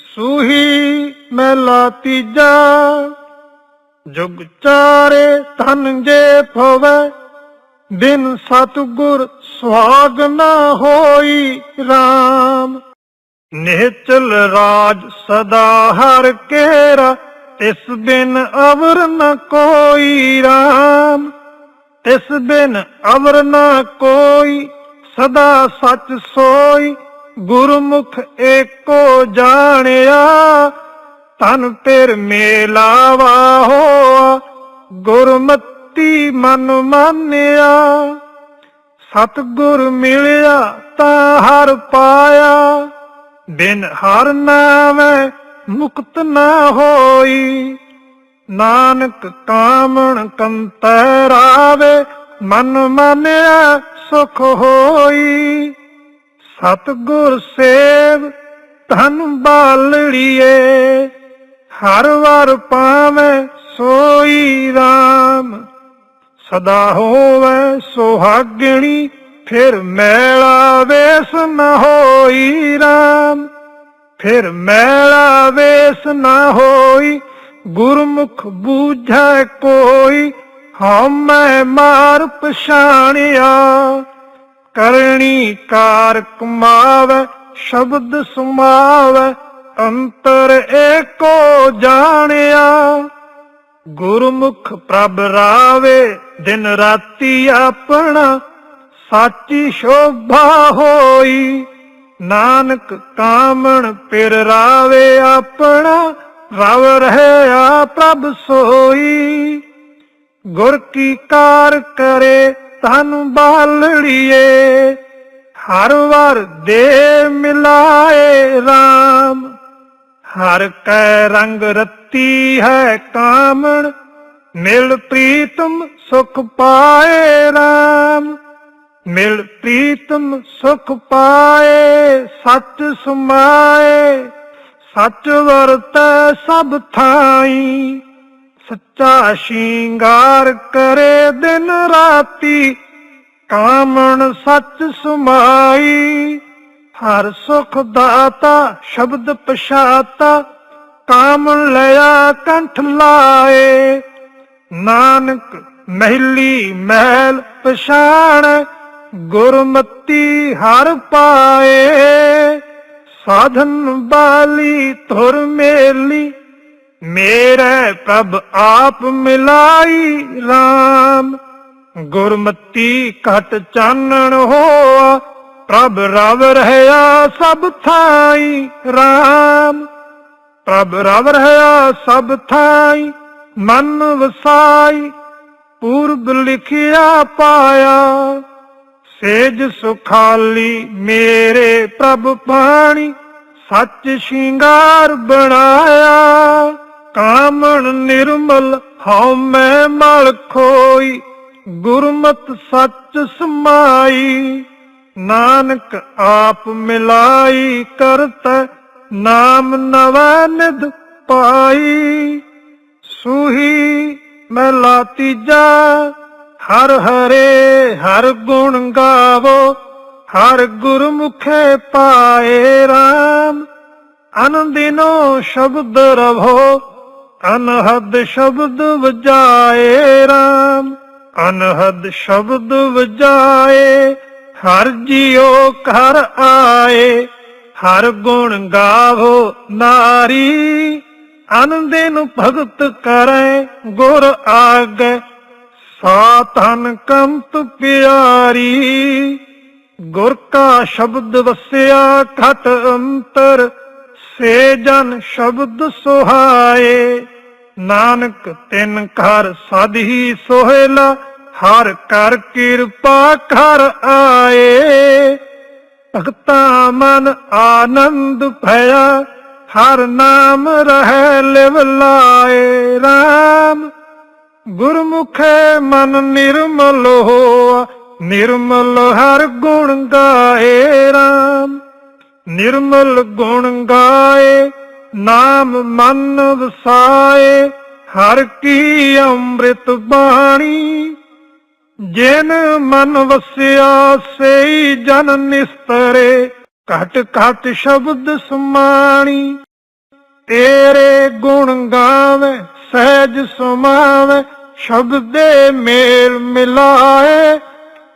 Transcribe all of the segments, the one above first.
ਸੂਹੀ ਮਹਿਲਾ ਤੀਜਾ, ਜੁਗ ਚਾਰੇ ਧਨ ਜੇ ਪਵੈ ਬਿਨ ਸਤਗੁਰ ਸੁਹਾਗ ਨਾ ਹੋਈ RAM ਨਿਹਚਲ ਰਾਜ ਸਦਾ ਹਰ ਕੇਰਾ ਤਿਸ ਬਿਨ ਅਵਰ ਨ ਕੋਈ RAM ਤਿਸ ਬਿਨ ਅਵਰ ਨ ਕੋਈ ਸਦਾ ਸੱਚ ਸੋਈ ਗੁਰਮੁਖ ਏਕੋ ਜਾਣਿਆ ਤਨ ਤੇਰ ਮੇਲਾਵਾ ਹੋਆ ਗੁਰਮਤੀ ਮਨ ਮਾਨਿਆ। ਸਤਗੁਰ ਮਿਲਿਆ ਤਾਂ ਹਰ ਪਾਇਆ, ਬਿਨ ਹਰ ਨਾਮੈ ਮੁਕਤ ਨਾ ਹੋਈ। ਨਾਨਕ ਕਾਮਣ ਕੰਤੈ ਰਾਵੇ, ਮਨ ਮਾਨਿਆ ਸੁਖ ਹੋਈ। ਸਤਗੁਰ ਸੇਵ, ਧਨ ਬਾਲੜੀਏ, ਹਰ ਵਾਰ ਪਾਵੇਂ ਸੋਈ RAM ਸਦਾ ਹੋਵੇ ਸੁਹਾਗਣੀ, ਫਿਰ ਮੈਲਾ ਵੇਸ ਨਾ ਹੋਈ RAM ਫਿਰ ਮੈਲਾ ਵੇਸ ਨਾ ਹੋਈ, ਗੁਰਮੁਖ ਬੂਝੈ ਕੋਈ, ਹਉਮੈ ਮਾਰ ਪਛਾਣਿਆ। ਕਰਣੀ ਕਾਰ ਕਮਾਵੇ, ਸ਼ਬਦ ਸੁਮਾਵੇ, ਅੰਤਰ ਏਕੋ ਜਾਣਿਆ। ਗੁਰਮੁਖ ਪ੍ਰਭ ਰਾਵੇ, ਦਿਨ ਰਾਤੀ ਆਪਣਾ ਸਾਚੀ ਸ਼ੋਭਾ ਹੋਈ। ਨਾਨਕ ਕਾਮਣ ਪਿਰ ਰਾਵੇ ਆਪਣਾ, ਰਵ ਰਹਿਆ ਪ੍ਰਭ ਸੋਈ। ਗੁਰ ਕੀ ਕਾਰ ਕਰੇ ਤਨ ਬਾਲੜੀਏ ਹਰ ਵਾਰ ਦੇ ਮਿਲਾਏ RAM ਹਰ ਕੈ ਰੰਗ ਰੱਤੀ ਹੈ ਕਾਮਣ, ਮਿਲ ਪ੍ਰੀਤਮ ਸੁਖ ਪਾਏ RAM ਮਿਲ ਪ੍ਰੀਤਮ ਸੁਖ ਪਾਏ, ਸੱਚ ਸਮਾਏ, ਸੱਚ ਵਰਤੈ ਸਭ ਥਾਈ। ਸੱਚਾ ਸ਼ਿੰਗਾਰ ਕਰੇ ਦਿਨ ਰਾਤੀ, ਕਾਮਣ ਸੱਚ ਸੁਮਾਈ। ਹਰ ਸੁਖ ਦਾਤਾ ਸ਼ਬਦ ਪਛਾਤਾ, ਕਾਮਣ ਲਿਆ ਕੰਠ ਲਾਏ। ਨਾਨਕ ਮਹਿਲੀ ਮਹਿਲ ਪਛਾਣ, ਗੁਰਮਤੀ ਹਰ ਪਾਏ। ਸਾਧਨ ਬਾਲੀ ਧੁਰ ਮੇਲੀ ਮੇਰੇ ਪ੍ਰਭ ਆਪ ਮਿਲਾਈ RAM ਗੁਰਮਤੀ ਘਟ ਚਾਨਣ ਹੋਆ, ਪ੍ਰਭ ਰਵ ਰਹਿਆ ਸਭ ਥਾਈ RAM ਪ੍ਰਭ ਰਵ ਰਹਿਆ ਸਭ ਥਾਈ, ਮਨ ਵਸਾਈ, ਪੂਰਬ ਲਿਖਿਆ ਪਾਇਆ। ਸੇਜ ਸੁਖਾਲੀ ਮੇਰੇ ਪ੍ਰਭ ਪਾਣੀ, ਸੱਚ ਸ਼ਿੰਗਾਰ ਬਣਾਇਆ। ਕਾਮਣ ਨਿਰਮਲ, ਹਉ ਮੈਂ ਮਲ ਖੋਈ, ਗੁਰਮਤ ਸੱਚ ਸਮਾਈ। ਨਾਨਕ ਆਪ ਮਿਲਾਈ ਕਰਤ, ਨਾਮ ਨਵੈ ਨਿਧ ਪਾਈ। ਸੂਹੀ ਮਹਿਲਾ ਤੀਜਾ, ਹਰ ਹਰੇ ਹਰ ਗੁਣ ਗਾਵੋ, ਹਰ ਗੁਰਮੁਖੇ ਪਾਏ RAM ਅਨੰਦਿਨੋ ਸ਼ਬਦ ਰਵੋ ਅਨਹਦ ਸ਼ਬਦ ਵਜਾਏ RAM ਅਨਹਦ ਸ਼ਬਦ ਵਜਾਏ, ਹਰ ਜੀਉ ਘਰ ਆਏ, ਹਰ ਗੁਣ ਗਾਵੋ ਨਾਰੀ ਅਨੰਦਿਨ ਭਗਤ ਕਰੈ ਗੁਰ ਆਗੇ ਸਾਤਨ ਕੰਤ ਪਿਆਰੀ, ਗੁਰ ਕਾ ਸ਼ਬਦ ਵਸਿਆ ਖਟ ਅੰਤਰ, ਸੇ ਜਨ ਸ਼ਬਦ ਸੁਹਾਏ। ਨਾਨਕ ਤਿੰਨ ਘਰ ਸਾਧੀ ਹੀ ਸੋਹਿਲਾ, ਹਰ ਕਰ ਕਿਰਪਾ ਕਰ ਆਏ। ਭਗਤਾ ਮਨ ਆਨੰਦ ਭਇਆ, ਹਰ ਨਾਮ ਰਹਿ ਲਿਵ ਲਾਏ RAM ਗੁਰਮੁਖੇ ਮਨ ਨਿਰਮਲ ਹੋਆ, ਨਿਰਮਲ ਹਰ ਗੁਣ ਗਾਏ RAM ਨਿਰਮਲ ਗੁਣ ਗਾਏ ਨਾਮ ਮਨ ਵਸਾਏ, ਹਰ ਕੀ ਅੰਮ੍ਰਿਤ ਬਾਣੀ। ਜਿਨ ਮਨ ਵਸਿਆ, ਸਈ ਜਨ ਨਿਸਤਰੇ, ਘਟ ਘਟ ਸ਼ਬਦ ਸਮਾਣੀ। ਤੇਰੇ ਗੁਣ ਗਾਵੇ, ਸਹਿਜ ਸੁਮਾਵੇ, ਸ਼ਬਦੇ ਮੇਲ ਮਿਲਾਏ।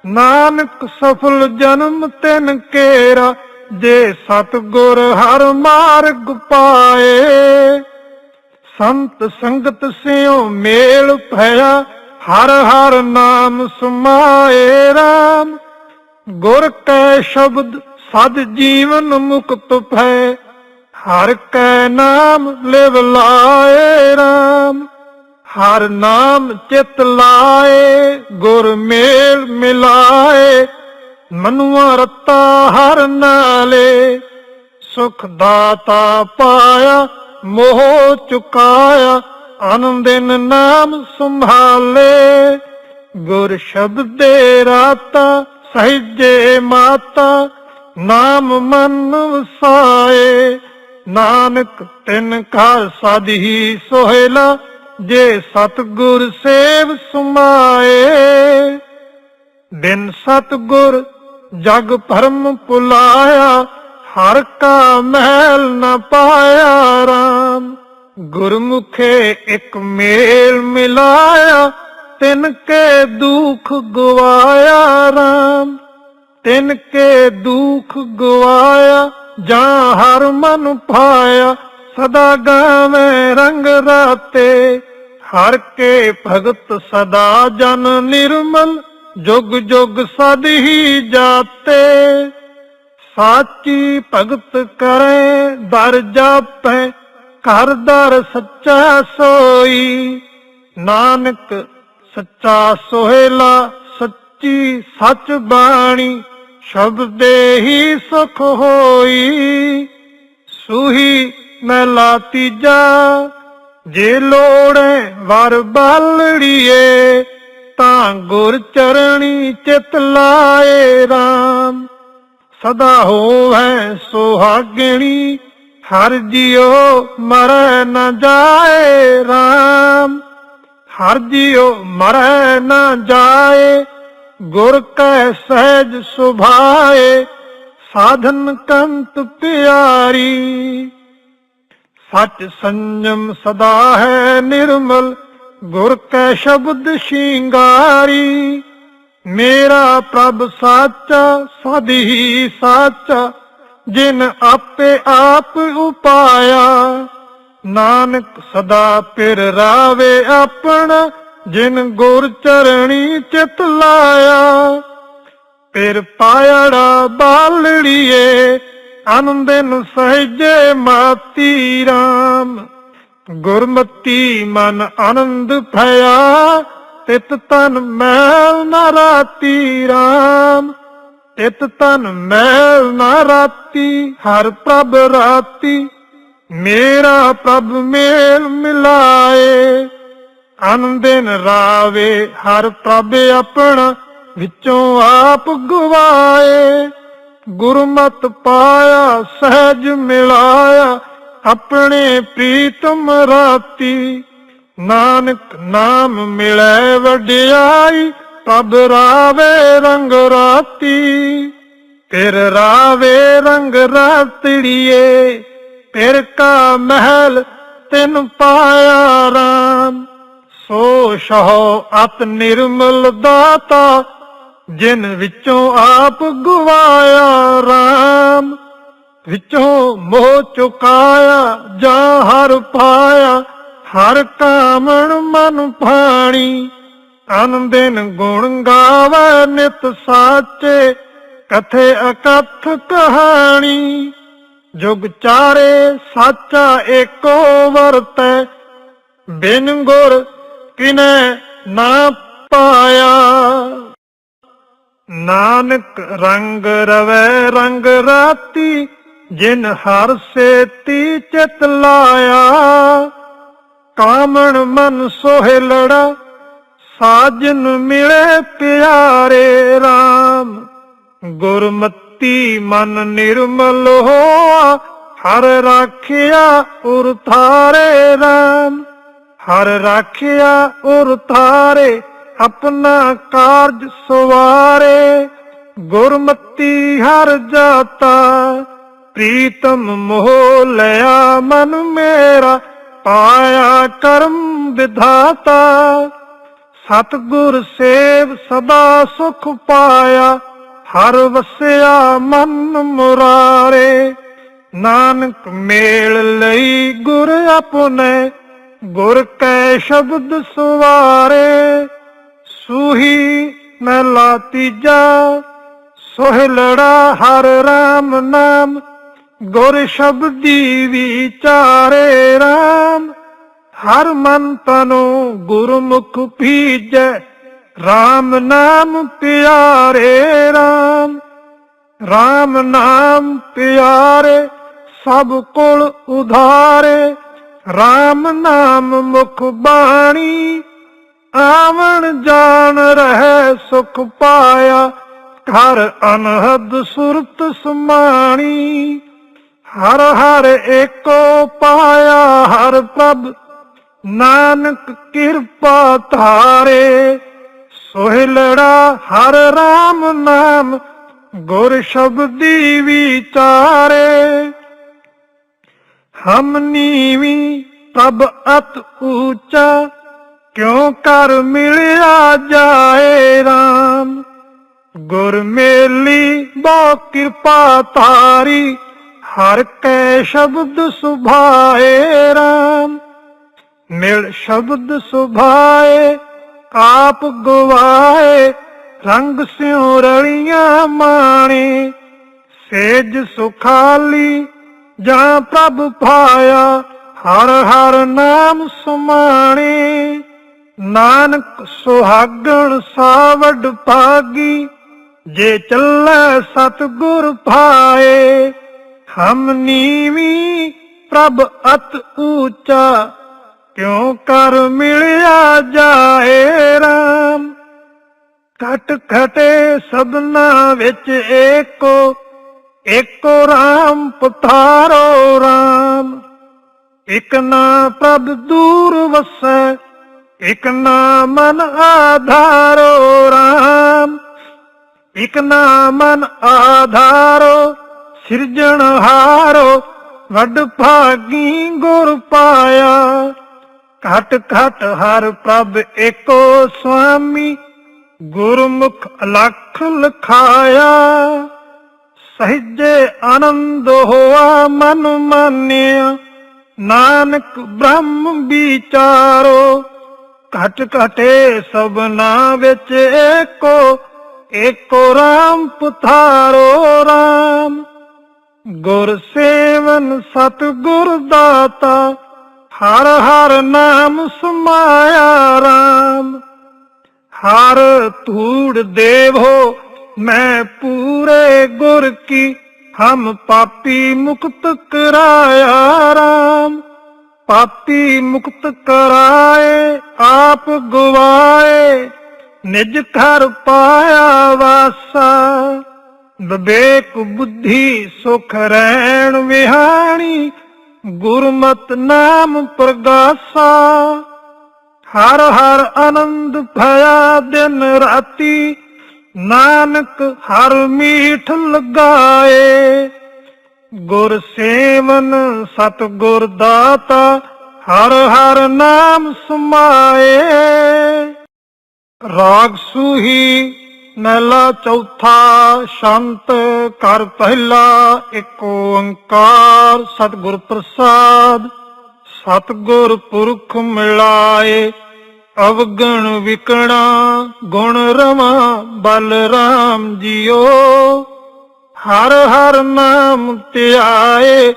ਨਾਨਕ ਸਫਲ ਜਨਮ ਤਿਨ ਕੇਰਾ ਜੇ ਸਤਗੁਰ ਹਰ ਮਾਰਗ ਪਾਏ, ਸੰਤ ਸੰਗਤ ਸਿਓ ਮੇਲ ਭਇਆ, ਹਰ ਹਰ ਨਾਮ ਸਮਾਏ RAM ਗੁਰ ਕੈ ਸ਼ਬਦ ਸਦ ਜੀਵਨ ਮੁਕਤ ਭੈ, ਹਰ ਕੈ ਨਾਮ ਲਿਵ ਲਾਏ RAM ਹਰ ਨਾਮ ਚਿਤ ਲਾਏ, ਗੁਰ ਮੇਲ ਮਿਲਾਏ ਮਨੁਆ ਰਤਾ ਹਰ ਨਾਲੇ, ਸੁਖ ਦਾਤਾ ਪਾਇਆ, ਮੋਹ ਚੁਕਾਇਆ ਆਨੰਦਿਨ ਨਾਮ ਸੰਭਾਲੇ। ਗੁਰ ਸ਼ਬਦ ਰਾਤਾ, ਸਹਿਜੇ ਮਾਤਾ, ਨਾਮ ਮਨ ਵਸਾਏ। ਨਾਨਕ ਤਿਨ ਘਰ ਸਾਧੀ ਸੋਹਿਲਾ, ਜੇ ਸਤਗੁਰ ਸੇਵ ਸੁਮਾਏ। ਬਿਨ ਸਤਗੁਰ ਜਗ ਭਰਮ ਪੁਲਾਇਆ, ਹਰ ਕਾ ਮਹਿਲ ਨ ਪਾਇਆ RAM ਗੁਰਮੁਖੇ ਇੱਕ ਮੇਲ ਮਿਲਾਇਆ ਤਿਨ ਕੇ ਦੁਖ ਗਵਾਇਆ RAM ਤਿਨ ਕੇ ਦੁਖ ਗਵਾਇਆ, ਜਾਂ ਹਰ ਮਨ ਪਾਇਆ ਸਦਾ ਗਾਵੇਂ ਰੰਗ ਰਾਤੇ। ਹਰ ਕੇ ਭਗਤ ਸਦਾ ਜਨ ਨਿਰਮਲ ਜੁਗ ਜੁਗ ਸਦ ਹੀ ਜਾਤੇ, ਸਾਚੀ ਭਗਤ ਕਰੇ ਦਰ ਜਾਪੈ, ਘਰ ਦਰ ਸੱਚਾ ਸੋਈ। ਨਾਨਕ ਸੱਚਾ ਸੋਹਿਲਾ, ਸੱਚੀ ਸੱਚ ਬਾਣੀ, ਸ਼ਬਦ ਦੇ ਹੀ ਸੁਖ ਹੋਈ। ਸੂਹੀ ਮਹਿਲਾ ਤੀਜਾ, ਜੇ ਲੋੜੈ ਵਰ ਬਾਲੜੀਏ ਤਾਂ ਗੁਰ ਚਰਣੀ ਚਿਤ ਲਾਏ RAM ਸਦਾ ਹੋਵੈ ਸੁਹਾਗਣੀ, ਹਰ ਜਿਉ ਮਰੈ ਨਾ ਜਾਏ RAM ਹਰ ਜਿਉ ਮਰੈ ਨਾ ਜਾਏ, ਗੁਰ ਕੈ ਸਹਿਜ ਸੁਭਾਏ, ਸਾਧਨ ਕੰਤ ਪਿਆਰੀ। ਸਚ ਸੰਜਮ ਸਦਾ ਹੈ ਨਿਰਮਲ ਗੁਰ ਕੈ ਸ਼ਬਦ ਸ਼ਿੰਗਾਰੀ, ਮੇਰਾ ਪ੍ਰਭ ਸਾਚਾ ਸਦੀ ਹੀ ਸਾਚਾ, ਜਿਨ ਆਪੇ ਆਪ ਉਪਾਇਆ। ਨਾਨਕ ਸਦਾ ਪਿਰ ਰਾਵੇ ਆਪਣਾ, ਜਿਨ ਗੁਰ ਚਰਣੀ ਚਿਤ ਲਾਇਆ। ਪਿਰ ਪਾਇੜਾ ਬਾਲੜੀਏ, ਆਨੰਦਨ ਸਹਿਜੇ ਮਾਤੀ RAM ਗੁਰਮਤੀ ਮਨ ਆਨੰਦ ਭਇਆ, ਤਿਤ ਤਨ ਮੈਲ ਨਾ ਰਾਤੀ RAM ਤਿਤ ਤਨ ਮੈਲ ਨ ਰਾਤੀ, ਹਰ ਪ੍ਰਭ ਰਾਤੀ, ਮੇਰਾ ਪ੍ਰਭ ਮੇਲ ਮਿਲਾਏ। ਆਨੰਦਨ ਰਾਵੇ, ਹਰ ਪ੍ਰਭ ਆਪਣਾ ਵਿੱਚੋਂ ਆਪ ਗਵਾਏ। ਗੁਰਮਤ ਪਾਇਆ, ਸਹਿਜ ਮਿਲਾਇਆ ਆਪਣੇ ਪ੍ਰੀਤਮ ਰਾਤੀ, ਨਾਨਕ ਨਾਮ ਮਿਲੈ ਵਡਿਆਈ ਪ੍ਰਭ ਰਾਵੇ ਰੰਗ ਰਾਤੀ। ਫਿਰ ਰਾਵੇ ਰੰਗ ਰਾਤੜੀਏ, ਫਿਰ ਕਾ ਮਹਿਲ ਤਿਨ ਪਾਇਆ ਰਾਮ। ਸੋ ਸ਼ਹੁ ਅਤ ਨਿਰਮਲ ਦਾਤਾ, ਜਿਨ ਵਿੱਚੋਂ ਆਪ ਗਵਾਇਆ ਰਾਮ। ਵਿੱਚੋਂ ਮੋਹ ਚੁਕਾਇਆ, ਜਾ ਹਰ ਪਾਇਆ, ਹਰ ਕਾਮਣ ਮਨ ਭਾਣੀ। ਆਨੰਦਿਨ ਗੁਣ ਗਾਵੇ, ਨਿਤ ਸਾਚੇ, ਕਥੇ ਅਕਥ ਕਹਾਣੀ। ਜੁਗ ਚਾਰੇ, ਸਾਚਾ ਏਕੋ ਵਰਤੈ, ਬਿਨ ਗੁਰ ਕਿਨੈ ਨਾ ਪਾਇਆ। ਨਾਨਕ ਰੰਗ ਰਵੈ, ਰੰਗ ਰਾਤੀ ਜਿਨ ਹਰ ਸੇਤੀ ਚਿਤ ਲਾਇਆ, ਕਾਮਣ ਮਨ ਸੋਹਿ ਲੜਾ, ਸਾਜਨ ਮਿਲੇ ਪਿਆਰੇ RAM ਗੁਰਮਤੀ ਮਨ ਨਿਰਮਲ ਹੋਆ, ਹਰ ਰਾਖਿਆ ਉਰ ਥਾਰੇ RAM ਹਰ ਰਾਖਿਆ ਉਰ ਥਾਰੇ ਆਪਣਾ ਕਾਰਜ ਸਵਾਰੇ। ਗੁਰਮਤੀ ਹਰ ਜਾਤਾ ਪ੍ਰੀਤਮ ਮੋਹ ਲਿਆ ਮਨ ਮੇਰਾ, ਪਾਇਆ ਕਰਮ ਵਿਧਾਤਾ। ਸਤਗੁਰ ਸੇਵ ਸਦਾ ਸੁਖ ਪਾਇਆ, ਹਰ ਵਸਿਆ ਮਨ ਮੁਰਾਰੇ। ਨਾਨਕ ਮੇਲ ਲਈ ਗੁਰ ਆਪਣੇ, ਗੁਰ ਕੈ ਸ਼ਬਦ ਸੁਵਾਰੇ। ਸੂਹੀ ਮਹਿਲਾ ਤੀਜਾ ਸੋਹਿਲੜਾ ਹਰ ਰਾਮ ਨਾਮ ਗੁਰ ਸ਼ਬਦੀ ਵਿਚਾਰੇ ਰਾਮ। ਹਰ ਮਨ ਤਨੋ ਗੁਰਮੁਖ ਭੀਜੈ RAM ਨਾਮ ਪਿਆਰੇ RAM RAM ਨਾਮ ਪਿਆਰੇ ਸਭ ਕੋਲ ਉਧਾਰੇ RAM ਨਾਮ ਮੁਖ ਬਾਣੀ। ਆਵਣ ਜਾਣ ਰਹਿ ਸੁਖ ਪਾਇਆ, ਘਰ ਅਨਹਦ ਸੁਰਤ ਸਮਾਣੀ। ਹਰ ਹਰ ਏਕੋ ਪਾਇਆ ਹਰ ਪ੍ਰਭ, ਨਾਨਕ ਕਿਰਪਾ ਧਾਰੇ। ਸੋਹਿਲੜਾ ਹਰ ਰਾਮ ਨਾਮ, ਗੁਰ ਸ਼ਬਦੀ ਵਿਚਾਰੇ ਹਮ ਨੀਵੀ ਪ੍ਰਭ ਅਤ ਊਚਾ, ਕਿਉ ਕਰ ਮਿਲਿਆ ਜਾਏ RAM ਗੁਰ ਮੇਲੀ ਬੋ ਕਿਰਪਾ ਤਾਰੀ ਹਰ ਕੈ ਸ਼ਬਦ ਸੁਭਾਏ ਰਾਮ, ਮਿਲ ਸ਼ਬਦ ਸੁਭਾਏ, ਆਪ ਗਵਾਏ, ਰੰਗ ਸਿਉ ਰਲੀਆਂ ਮਾਣੇ, ਸੇਜ ਸੁਖਾਲੀ ਜਾਂ ਪ੍ਰਭ ਪਾਇਆ, ਹਰ ਹਰ ਨਾਮ ਸੁਮਾਣੇ। ਨਾਨਕ ਸੁਹਾਗਣ ਸਾਵਡ ਪਾਗੀ, ਜੇ ਚੱਲੈ ਸਤਗੁਰ ਭਾਏ ਹਮ ਨੀਵੀ ਪ੍ਰਭ ਅਤ ਊਚਾ, ਕਿਉ ਕਰ ਮਿਲਿਆ ਜਾਏ ਰਾਮ? ਘਟ ਘਟੇ ਸਭਨਾ ਵਿੱਚ ਏਕੋ ਏਕੋ ਰਾਮ ਪਥਾਰੋ ਰਾਮ। ਇਕ ਨਾ ਪ੍ਰਭ ਦੂਰ ਵਸੈ, ਇਕ ਨਾ ਮਨ ਆਧਾਰੋ ਰਾਮ। ਇਕ ਨਾ ਮਨ ਆਧਾਰੋ ਸਿਰਜਣਹਾਰੋ ਵੱਡ ਭਾਗੀ ਗੁਰ ਪਾਇਆ। ਘਟ ਘਟ ਹਰ ਪ੍ਰਭ ਏਕੋ ਸੁਆਮੀ, ਗੁਰਮੁਖ ਅਲਖ ਲਖਾਇਆ। ਸਹਿਜੇ ਆਨੰਦ ਹੋਆ ਮਨ ਮਾਨਿਆ, ਨਾਨਕ ਬ੍ਰਹਮ ਵਿਚਾਰੋ। ਘਟ ਘਟੇ ਸਭਨਾ ਵਿੱਚ ਏਕੋ ਏਕੋ RAM ਪੁਥਾਰੋ RAM ਗੁਰ ਸੇਵਨ ਸਤ ਗੁਰ ਦਾਤਾ, ਹਰ ਹਰ ਨਾਮ ਸਮਾਇਆ RAM ਹਰ ਧੂੜ ਦੇਵ ਹੋ ਮੈਂ ਪੂਰੇ ਗੁਰ ਕੀ, ਹਮ ਪਾਪੀ ਮੁਕਤ ਕਰਾਇਆ RAM ਪਾਪੀ ਮੁਕਤ ਕਰਾਏ, ਆਪ ਗਵਾਏ, ਨਿਜ ਘਰ ਪਾਇਆ ਵਾਸਾ। ਵਿਵੇਕ ਬੁੱਧੀ ਸੁਖ ਰਹਿਣ ਵਿਹਾਣੀ, ਗੁਰਮਤ ਨਾਮ ਪ੍ਰਗਾਸਾ। ਹਰ ਹਰ ਆਨੰਦ ਭਇਆ ਦਿਨ ਰਾਤੀ, ਨਾਨਕ ਹਰ ਮੀਠ ਲਗਾਏ। ਗੁਰ ਸੇਵਨ ਸਤ ਗੁਰ ਦਾਤਾ, ਹਰ ਹਰ ਨਾਮ ਸਮਾਏ। ਰਾਗ ਸੂਹੀ ਮਹਿਲਾ ਚੌਥਾ ਸ਼ੰਤ ਕਰ ਪਹਿਲਾ ਏਕ ਓੰਕਾਰ ਸਤਿਗੁਰ ਪ੍ਰਸਾਦ। ਸਤਿਗੁਰ ਪੁਰਖ ਮਿਲਾਏ, ਅਵਗਣ ਵਿਕਣਾ, ਗੁਣ ਰਮਾ ਬਲ ਰਾਮ ਜੀਓ। ਹਰ ਹਰ ਨਾਮ ਧਿਆਏ,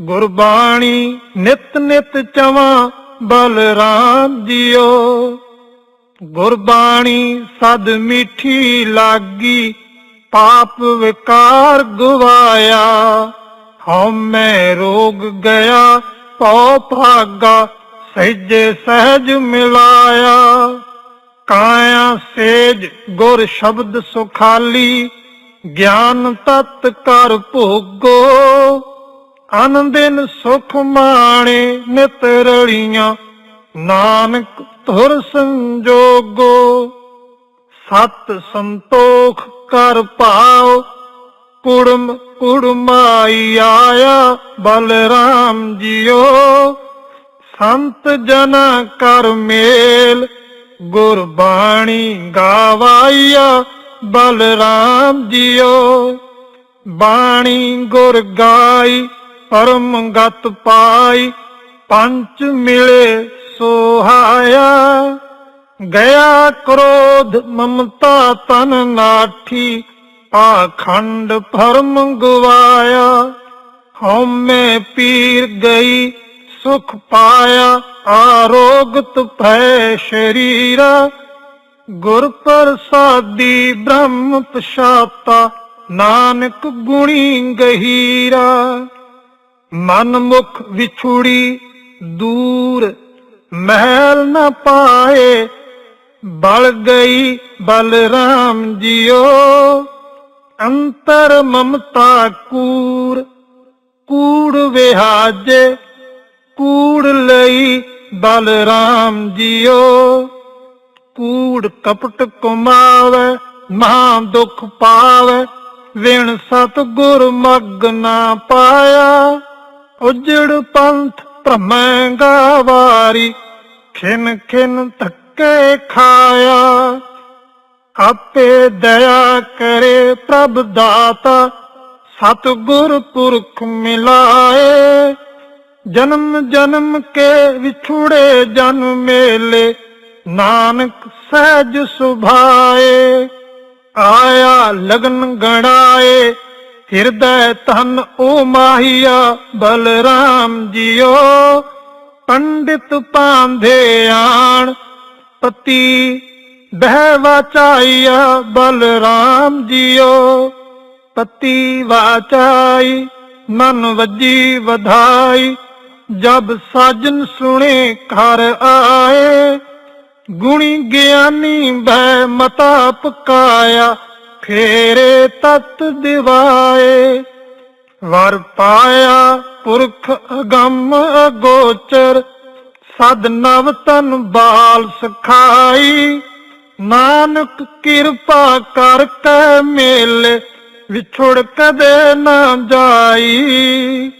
ਗੁਰਬਾਣੀ ਨਿਤ ਨਿਤ ਚਵਾ, ਬਲ ਰਾਮ ਜੀਓ। ਗੁਰਬਾਣੀ ਸਦ ਮਿੱਠੀ ਲਾਗੀ, ਪਾਪ ਵਿਕਾਰ ਗਵਾਇਆ। ਹਉ ਰੋਗ ਗਿਆ, ਪਉ ਭਾਗਾ, ਸਹਿਜੇ ਸਹਿਜ ਮਿਲਾਇਆ। ਕਾਇਆ ਸੇਜ ਗੁਰ ਸ਼ਬਦ ਸੁਖਾਲੀ, ਗਿਆਨ ਤਤ ਕਰ ਭੋਗੋ। ਆਨੰਦਿਨ ਸੁਖ ਮਾਣੇ ਨਿਤ ਰਲੀਆਂ, ਨਾਨਕ ਧੁਰ ਸੰਜੋਗੋ, ਸਤ ਸੰਤੋਖ ਕਰ ਪਾਓ ਕੁੜਮ ਕੁੜਮਾਈ ਆਇਆ ਬਲਰਾਮ ਜੀਓ। ਸੰਤ ਜਨਾ ਕਰ ਮੇਲ, ਗੁਰਬਾਣੀ ਗਾਵਾਈਆ ਬਲਰਾਮ ਜੀਓ। ਬਾਣੀ ਗੁਰ ਗਾਈ ਪਰਮ ਗਤ ਪਾਈ, ਪੰਚ ਮਿਲੇ ਸੋਹਾਇਆ, ਗਿਆ ਕ੍ਰੋਧ ਮਮਤਾ ਤਨ ਨਾਠੀ, ਪਾਖੰਡ ਭਰਮ ਗਵਾਇਆ ਹਉਮੈ ਪੀਰ ਗਈ, ਸੁਖ ਪਾਇਆ, ਆਰੋਗਤ ਭੈ ਸ਼ਰੀਰਾ। ਗੁਰ ਪ੍ਰਸਾਦੀ ਬ੍ਰਹਮ ਪਛਾਤਾ, ਨਾਨਕ ਗੁਣੀ ਗਹੀਰਾ। ਮਨ ਮੁਖ ਵਿਛੁੜੀ, ਦੂਰ ਮਹਿਲ ਨਾ ਪਾਏ, ਬਲ ਗਈ ਬਲਰਾਮ ਜੀਓ। ਅੰਤਰ ਮਮਤਾ ਕੂੜ ਕੂੜ ਵਿਹਾਜੇ, ਕੂੜ ਲਈ ਬਲਰਾਮ ਜੀਓ। ਕੂੜ ਕਪਟ ਕਮਾਵੇ, ਮਹਾ ਦੁਖ ਪਾਵੇ, ਵਿਣ ਸਤ ਗੁਰ ਮਗ ਨਾ ਪਾਇਆ। ਉਜੜ ਪੰਥ ਭ੍ਰਮੈ ਗਾਵਾਰੀ ਖਿਨ ਖਿਨ ਧੱਕੇ ਖਾਇਆ। ਆਪੇ ਦਇਆ ਕਰੇ ਪ੍ਰਭ ਦਾਤਾ ਸਤ ਪੁਰਖ ਮਿਲਾਏ। ਜਨਮ ਜਨਮ ਕੇ ਵਿਛੁੜੇ ਜਨ ਮੇਲੇ, ਨਾਨਕ ਸਹਿਜ ਸੁਭਾਏ। ਆਇਆ ਲਗਨ ਗਣਾਏ ਹਿਰਦੈ ਤਨ ਓ ਮਾਹੀਆ, ਬਲਰਾਮ ਜੀਓ। ਪੰਡਿਤ ਪਾਂਧੇ ਆਣ, ਪਤੀ ਬਹਿ ਵਾਚਾਈਆ ਬਲਰਾਮ ਜੀਓ। ਪਤੀ ਵਾਚਾਈ ਮਨ ਵਜੀ ਵਧਾਈ, ਜਬ ਸਾਜਨ ਸੁਣੇ ਘਰ ਆਏ। ਗੁਣੀ ਗਿਆਨੀ ਭੈ ਮਤਾ ਪਕਾਇਆ ਫੇਰੇ ਤਤ ਦਿਵਾਏ, ਵਰ ਪਾਇਆ ਪੁਰਖ ਅਗੰਮ ਅਗੋਚਰ, ਸਦ ਨਵ ਤਨ ਬਾਲ ਸਖਾਈ। ਨਾਨਕ ਕਿਰਪਾ ਕਰ ਕੇ ਮੇਲੇ, ਵਿਛੁੜ ਕਦੇ ਨਾ ਜਾਈ।